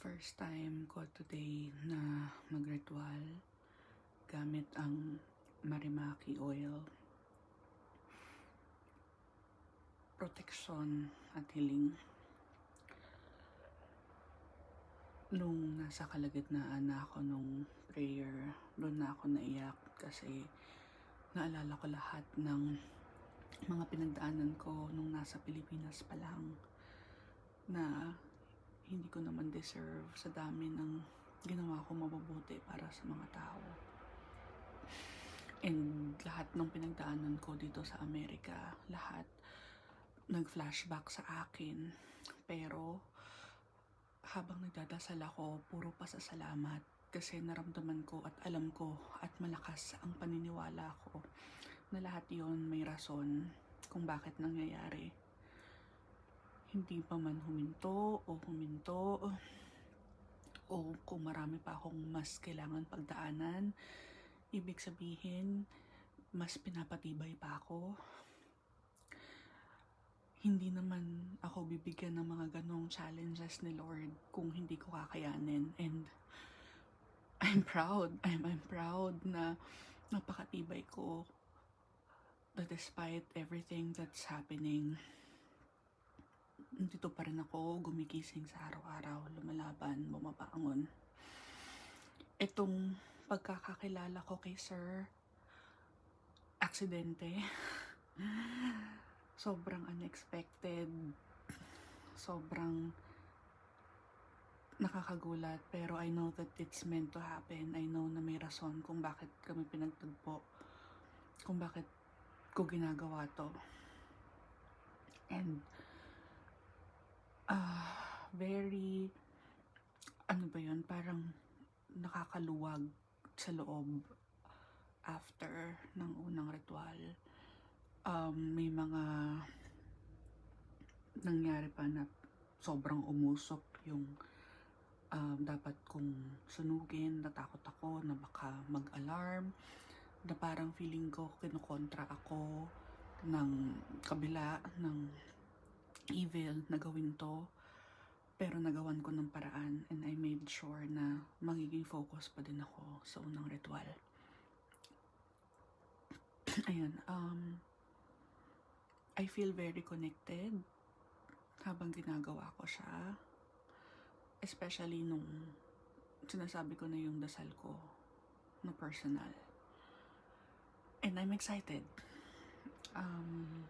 First time ko today na magritual gamit ang Marimaki oil. Protection at healing. Nung nasa kalagitnaan na ako nung prayer, doon na ako naiyak kasi naalala ko lahat ng mga pinagdaanan ko nung nasa Pilipinas pa lang na hindi ko naman deserve sa dami ng ginawa ko mabubuti para sa mga tao. And lahat ng pinagdaanan ko dito sa Amerika, lahat nag-flashback sa akin. Pero habang nagdadasal ako, puro pasasalamat kasi naramdaman ko at alam ko at malakas ang paniniwala ko na lahat yon may rason kung bakit nangyayari hindi pa man huminto o huminto o kung marami pa akong mas kailangan pagdaanan, ibig sabihin, mas pinapatibay pa ako. Hindi naman ako bibigyan ng mga ganong challenges ni Lord kung hindi ko kakayanin. And I'm proud. I'm, I'm proud na napakatibay ko despite everything that's happening, dito pa rin ako gumigising sa araw-araw, lumalaban, bumabangon. Itong pagkakakilala ko kay Sir, aksidente. sobrang unexpected. Sobrang nakakagulat. Pero I know that it's meant to happen. I know na may rason kung bakit kami pinagtagpo. Kung bakit ko ginagawa to. And ah, very, ano ba yun, parang nakakaluwag sa loob after ng unang ritual. Um, may mga nangyari pa na sobrang umusok yung um, dapat kong sunugin, natakot ako na baka mag-alarm, na parang feeling ko kinukontra ako ng kabila ng evil na gawin to. Pero nagawan ko ng paraan and I made sure na magiging focus pa din ako sa unang ritual. Ayun, um, I feel very connected habang ginagawa ko siya. Especially nung sinasabi ko na yung dasal ko na personal. And I'm excited. Um,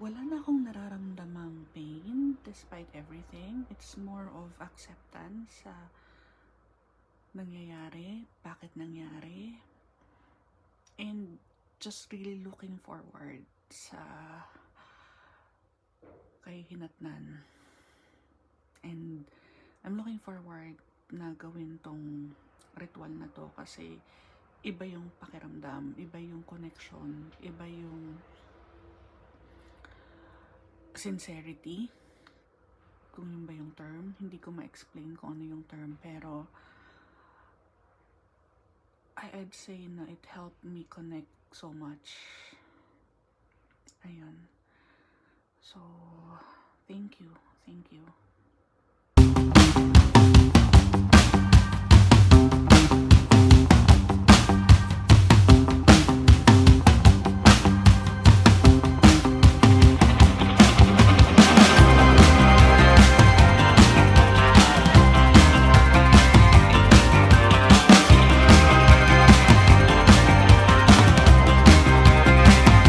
wala na akong nararamdamang pain despite everything. It's more of acceptance sa nangyayari, bakit nangyari, and just really looking forward sa kay hinatnan. And I'm looking forward na gawin tong ritual na to kasi iba yung pakiramdam, iba yung connection, iba yung sincerity? Kung yun ba yung term? Hindi ko ma-explain kung ano yung term pero I'd say na it helped me connect so much. Ayun. So thank you. Thank you